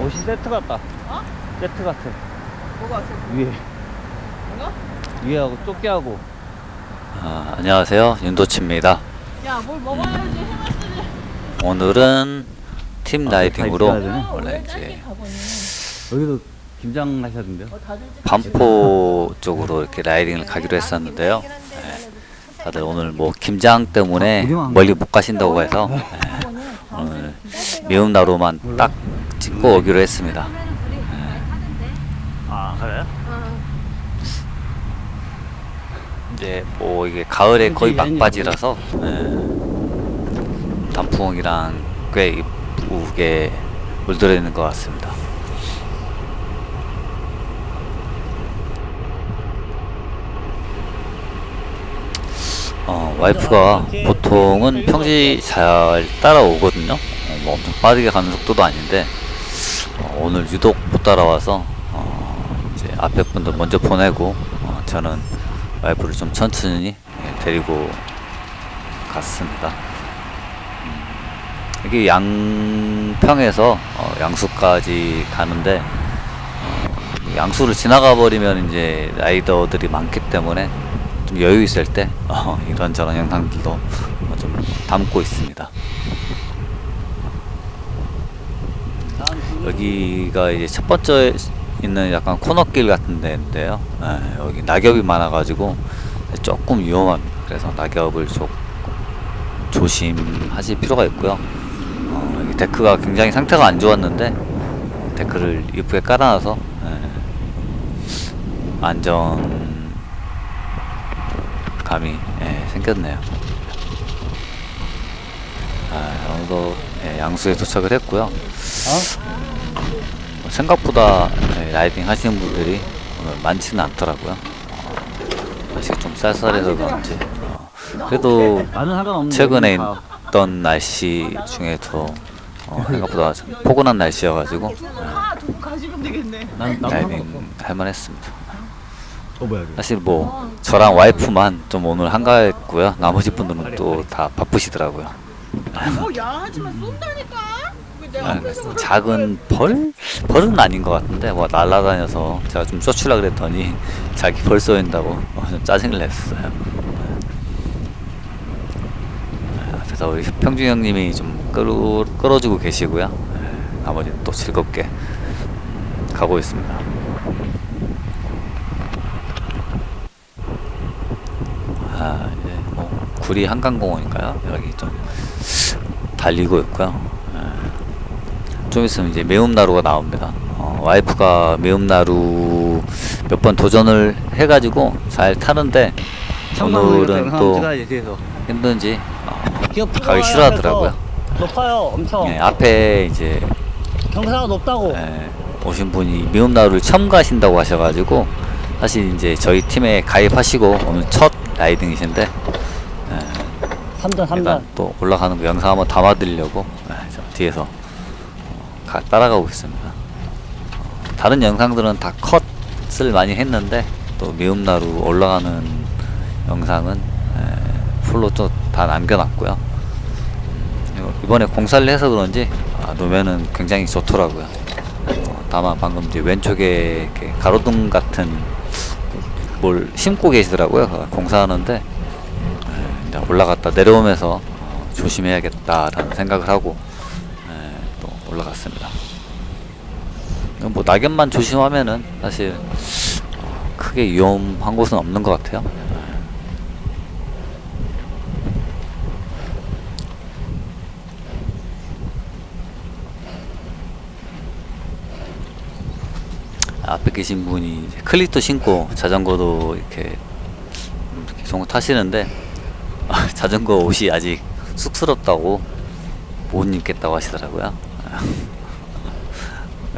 옷이 세트 같다. 어? 세트 같아. 뭐가 있어? 위에. 뭐가? 위에하고 조끼하고. 아, 안녕하세요 윤도치입니다 야, 뭘 먹어야지 해맛쓰지. 오늘은 팀 아, 라이딩으로 다 입혀야 되네. 원래 이제 여기도 김장 하셨는데요? 반포 쪽으로 이렇게 라이딩을 가기로 했었는데요 네, 다들 오늘 뭐 김장 때문에 멀리 못 가신다고 해서 네, 오늘 매운 나루만 딱 찍고 오기로 했습니다 아, 그래요? 이제 뭐 이게 가을에 거의 막바지라서 예, 단풍이랑 꽤 이쁘게 물들어 있는 것 같습니다. 어, 와이프가 보통은 평지 잘 따라오거든요. 어, 뭐 엄청 빠르게 가는 속도도 아닌데 어, 오늘 유독 못 따라와서 어, 이제 앞에 분들 먼저 보내고 어, 저는 와이프를 좀 천천히 예, 데리고 갔습니다. 음, 이게 양평에서 어, 양수까지 가는데 어, 양수를 지나가 버리면 이제 라이더들이 많기 때문에 좀 여유 있을 때 어, 이런저런 영상들도 어, 좀 담고 있습니다. 여기가 이제 첫 번째 있는 약간 코너길 같은 데인데요. 예, 여기 낙엽이 많아가지고 조금 위험합니다. 그래서 낙엽을 좀 조심하실 필요가 있고요. 어, 여기 데크가 굉장히 상태가 안 좋았는데 데크를 이쁘게 깔아놔서 예, 안정감이 예, 생겼네요. 아, 오늘도 예, 양수에 도착을 했고요. 뭐 생각보다 예, 라이딩 하시는 분들이 오늘 많지는 않더라고요. 어, 날씨가 좀 쌀쌀해서 그런지. 어, 그래도. 최근에 있던 날씨 중에서 어, 생각보다 좀 포근한 날씨여가지고 라이딩 상관없어. 할만했습니다. 사실 뭐 저랑 와이프만 좀 오늘 한가했고요. 나머지 분들은 또 다 바쁘시더라고요. 어, 야, 하지만 쏜다니까? 아, 앞에서 그러는 작은 벌? 벌은 아닌 것 같은데 뭐 날라다녀서 제가 좀 쫓으려 그랬더니 자기 벌 쏘인다고 어, 좀 짜증을 냈어요. 네, 앞에서 우리 평중 형님이 좀 끌어, 끌어주고 계시고요. 네, 나머지 또 즐겁게 가고 있습니다. 아 이제 뭐 구리 한강공원인가요? 여기 좀 달리고 있고요. 예. 좀 있으면 이제 매운나루가 나옵니다. 어, 와이프가 매운나루 몇 번 도전을 해가지고 잘 타는데 오늘은 또. 힘든지 어, 가기 싫어하더라고요. 높아요, 엄청. 예, 앞에 이제 경사가 높다고. 예, 오신 분이 매운나루를 처음 가신다고 하셔가지고 사실 이제 저희 팀에 가입하시고 오늘 첫 라이딩이신데 예, 3단, 3단. 일단 또 올라가는 거 영상 한번 담아드리려고 네, 저 뒤에서 어, 가- 따라가고 있습니다. 어, 다른 영상들은 다 컷을 많이 했는데 또 미음나루 올라가는 영상은 에, 풀로 또 다 남겨놨고요. 음, 이번에 공사를 해서 그런지 아, 노면은 굉장히 좋더라고요. 어, 다만 방금 이제 왼쪽에 가로등 같은 뭘 심고 계시더라고요. 어, 공사하는데 에, 이제 올라갔다 내려오면서 어, 조심해야겠다라는 생각을 하고 올라갔습니다. 뭐 낙엽만 조심하면은 사실 어, 크게 위험한 곳은 없는 것 같아요. 앞에 계신 분이 클립도 신고 자전거도 이렇게 종고 타시는데 아, 자전거 옷이 아직 쑥스럽다고 못 입겠다고 하시더라고요.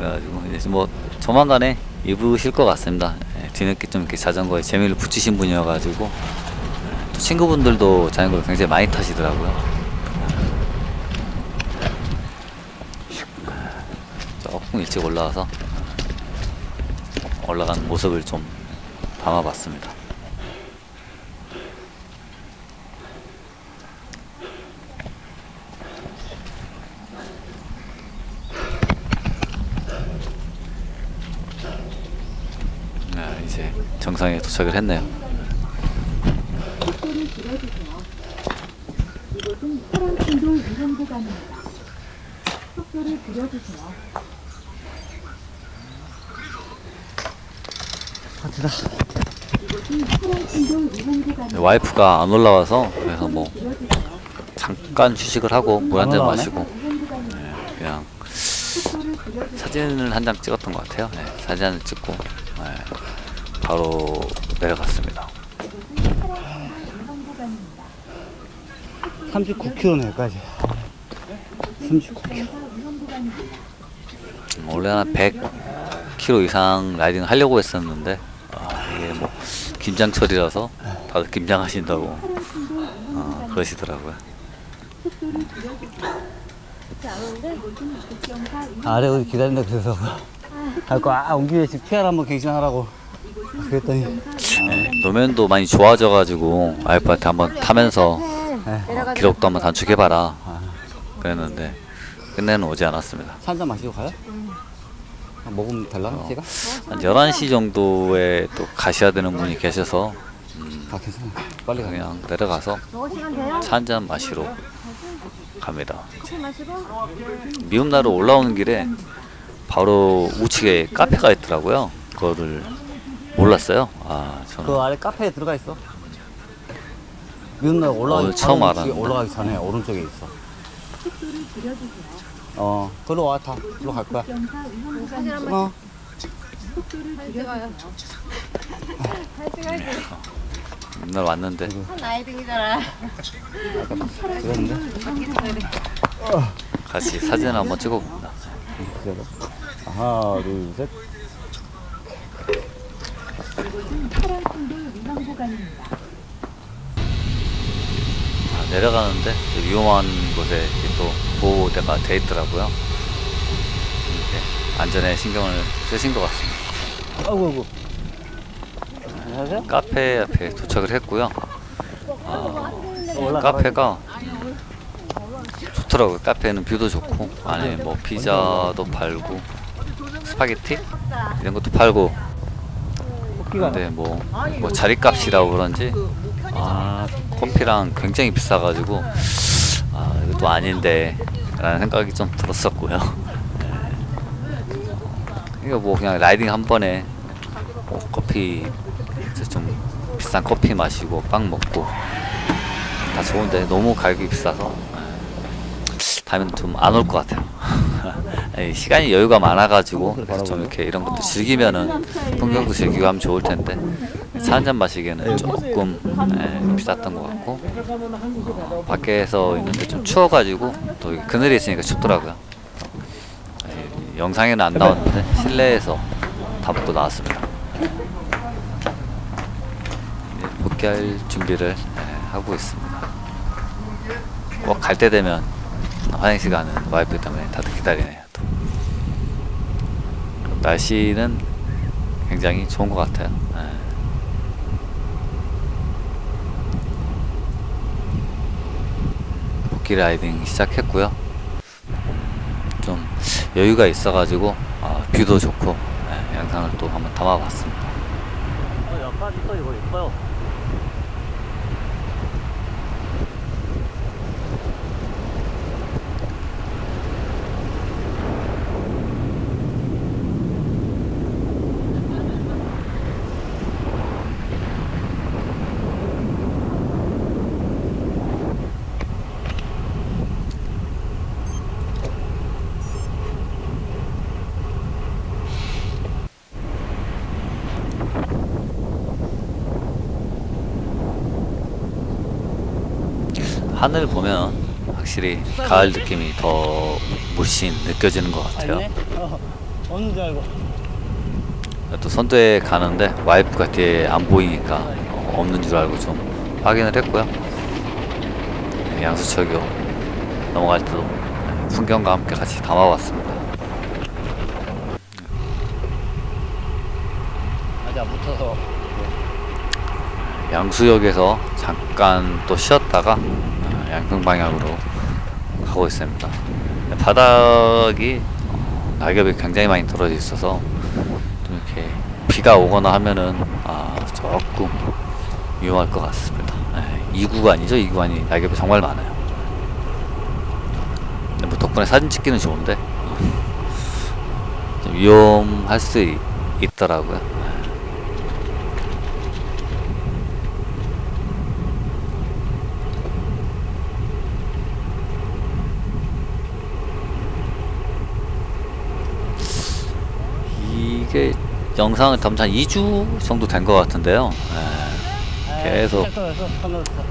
그래가지고 이제 뭐 조만간에 입으실 것 같습니다. 예, 뒤늦게 좀 이렇게 자전거에 재미를 붙이신 분이어가지고 예, 또 친구분들도 자전거를 굉장히 많이 타시더라고요. 예, 조금 일찍 올라와서 올라가는 모습을 좀 담아봤습니다. 정상에 도착을 했네요. 구간입니다. 와이프가 안 올라와서 그래서 뭐. 잠깐 휴식을 하고 물 한 잔? 마시고. 네, 그냥. 사진을 한 장 찍었던 것 같아요. 네, 사진 을 찍고 네, 바로 내려갔습니다. 이곳은 파란신도 유성 구간입니다. 39km네, 여기까지. 39km. 정사 유성 구간입니다. 음, 원래 한 100km 이상 라이딩 하려고 했었는데 아, 이게 뭐 김장철이라서 다들 김장하신다고 아. 그러시더라고요. 아래 어디 기다린다 그래서. 아이고, 아, 온 김에 PR 한번 갱신하라고. 그랬더니. 네, 노면도 많이 좋아져가지고 와이프한테 한번 타면서 네. 어, 기록도 한번 단축해봐라 그랬는데 끝내는 오지 않았습니다. 한잔 마시고 가요? 아, 먹으면 될라나, 제가? 한 11시 정도에 또 가셔야 되는 분이 계셔서 아, 괜찮아. 빨리 가요. 그냥 내려가서 먹으시면 돼요? 차 한 잔 마시러 갑니다. 마시고 미음나루 올라오는 길에 바로 우측에 카페가 있더라고요. 그거를 몰랐어요. 아그 저는 아래 카페에 들어가 있어. 미운날 올라가기 어, 처음 바로 알았는데. 위쪽에 올라가기 전에 오른쪽에 있어. 어, 글로 와, 다. 글로 갈 거야. 어. 맨날 왔는데 한 나이 등이잖아. 그랬는데? 같이 사진 한번 찍어봅니다. 기다려. 하나, 둘, 셋. 이곳은 파란신도 유성 구간입니다. 아, 내려가는데 또 위험한 곳에 이렇게 또 보호대가 돼 있더라고요. 이렇게 안전에 신경을 쓰신 것 같습니다. 아이고, 아이고. 안녕하세요? 카페 앞에 도착을 했고요. 아. 카페가 좋더라고요. 카페는 뷰도 좋고 안에 뭐 피자도 팔고 스파게티 이런 것도 팔고. 근데 뭐, 뭐 자리값이라고 그런지 아 커피랑 굉장히 비싸가지고 아 이것도 아닌데 라는 생각이 좀 들었었고요. 네. 이거 뭐 그냥 라이딩 한 번에 뭐 커피 좀 비싼 커피 마시고 빵 먹고 다 좋은데 너무 가격이 비싸서 다음엔 좀 안 올 것 같아요. 시간이 여유가 많아가지고 그래서 좀 이렇게 이런 것도 즐기면은 풍경도 즐기고 하면 좋을 텐데 차 한 잔 마시기에는 조금 예, 비쌌던 것 같고 어, 밖에서 있는데 좀 추워가지고 또 그늘에 있으니까 춥더라고요. 예, 영상에는 안 나왔는데 실내에서 담고 나왔습니다. 이제 복귀할 준비를 예, 하고 있습니다. 꼭 갈 때 되면 화장실 가는 와이프 때문에 다들 기다리네요. 또. 날씨는 굉장히 좋은 것 같아요. 예. 복귀 라이딩 시작했고요. 좀 여유가 있어가지고 아, 뷰도 좋고 예, 영상을 또 한번 담아봤습니다. 어, 여기까지 또 이거 예뻐요. 하늘 보면 확실히 가을 느낌이 더 물씬 느껴지는 것 같아요. 어, 없는 줄 알고. 또 선두에 가는데 와이프가 뒤에 안 보이니까 어, 없는 줄 알고 좀 확인을 했고요. 네, 양수철교 넘어갈 때도 풍경과 함께 같이 담아봤습니다. 안 붙어서. 양수역에서 잠깐 또 쉬었다가 어, 양평 방향으로 가고 있습니다. 바닥이 어, 낙엽이 굉장히 많이 떨어져 있어서 좀 이렇게 비가 오거나 하면은 아, 조금 위험할 것 같습니다. 예, 2구가 아니죠? 2구간이 낙엽이 정말 많아요. 뭐 덕분에 사진 찍기는 좋은데 좀 위험할 수 있, 있더라고요. 이게 영상을 담자 한 2주 정도 된 것 같은데요. 예, 계속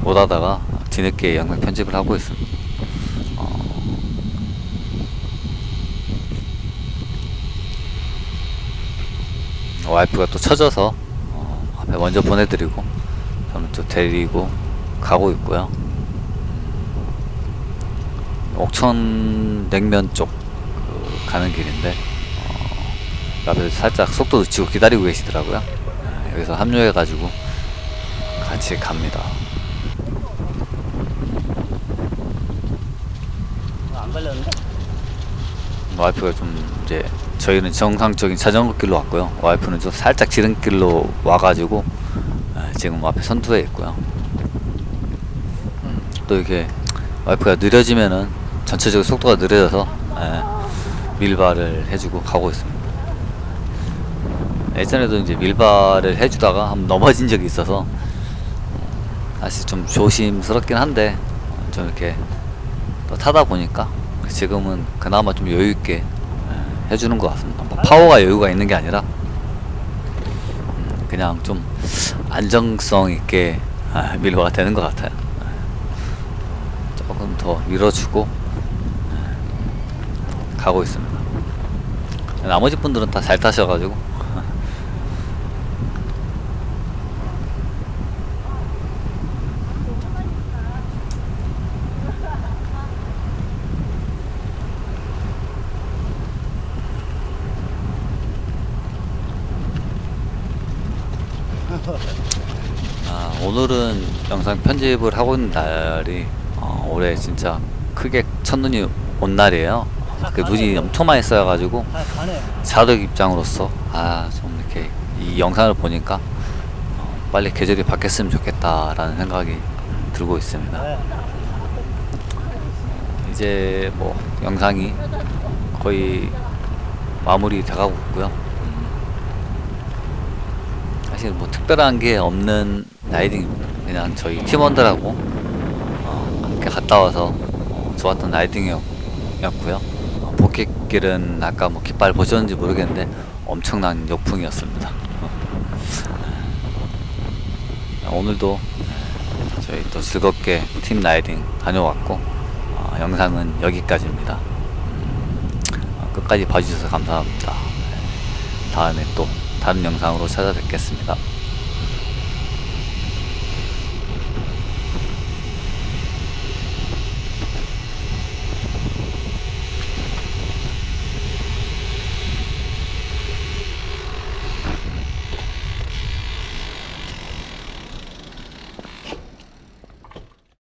못 하다가 뒤늦게 영상 편집을 하고 있습니다. 어, 와이프가 또 쳐져서 어, 앞에 먼저 보내드리고 저는 또 데리고 가고 있고요. 음, 옥천 냉면 쪽 그, 가는 길인데 어, 앞에서 살짝 속도 늦추고 기다리고 계시더라고요. 예, 여기서 합류해가지고 같이 갑니다. 안 걸렸는데? 와이프가 좀 이제 저희는 정상적인 자전거 길로 왔고요. 와이프는 좀 살짝 지름길로 와가지고 에, 지금 앞에 선두에 있고요. 음, 또 이게 와이프가 느려지면은 전체적으로 속도가 느려져서 에, 밀발을 해주고 가고 있습니다. 예전에도 이제 밀발을 해주다가 한번 넘어진 적이 있어서 사실 좀 조심스럽긴 한데 어, 좀 이렇게 또 타다 보니까 지금은 그나마 좀 여유 있게 에, 해주는 것 같습니다. 뭐 파워가 여유가 있는 게 아니라 음, 그냥 좀 안정성 있게 아, 밀어가 되는 것 같아요. 에, 조금 더 밀어주고 에, 가고 있습니다. 나머지 분들은 다 잘 타셔가지고 아, 오늘은 영상 편집을 하고 있는 날이 어, 올해 진짜 크게 첫눈이 온 날이에요. 그 눈이 엄청 많이 쌓여가지고. 자덕 입장으로서 아 좀 이렇게 이 영상을 보니까 어, 빨리 계절이 바뀌었으면 좋겠다라는 생각이 들고 있습니다. 네. 이제 뭐 영상이 거의 마무리 돼가고 있고요. 음, 사실 뭐 특별한 게 없는 라이딩입니다. 그냥 저희 팀원들하고 어, 함께 갔다 와서 어, 좋았던 라이딩이었고요. 어, 복귀길은 아까 뭐 깃발 보셨는지 모르겠는데 엄청난 역풍이었습니다. 어, 오늘도 저희 또 즐겁게 팀 라이딩 다녀왔고 어, 영상은 여기까지입니다. 음, 어, 끝까지 봐주셔서 감사합니다. 다음에 또 다른 영상으로 찾아뵙겠습니다.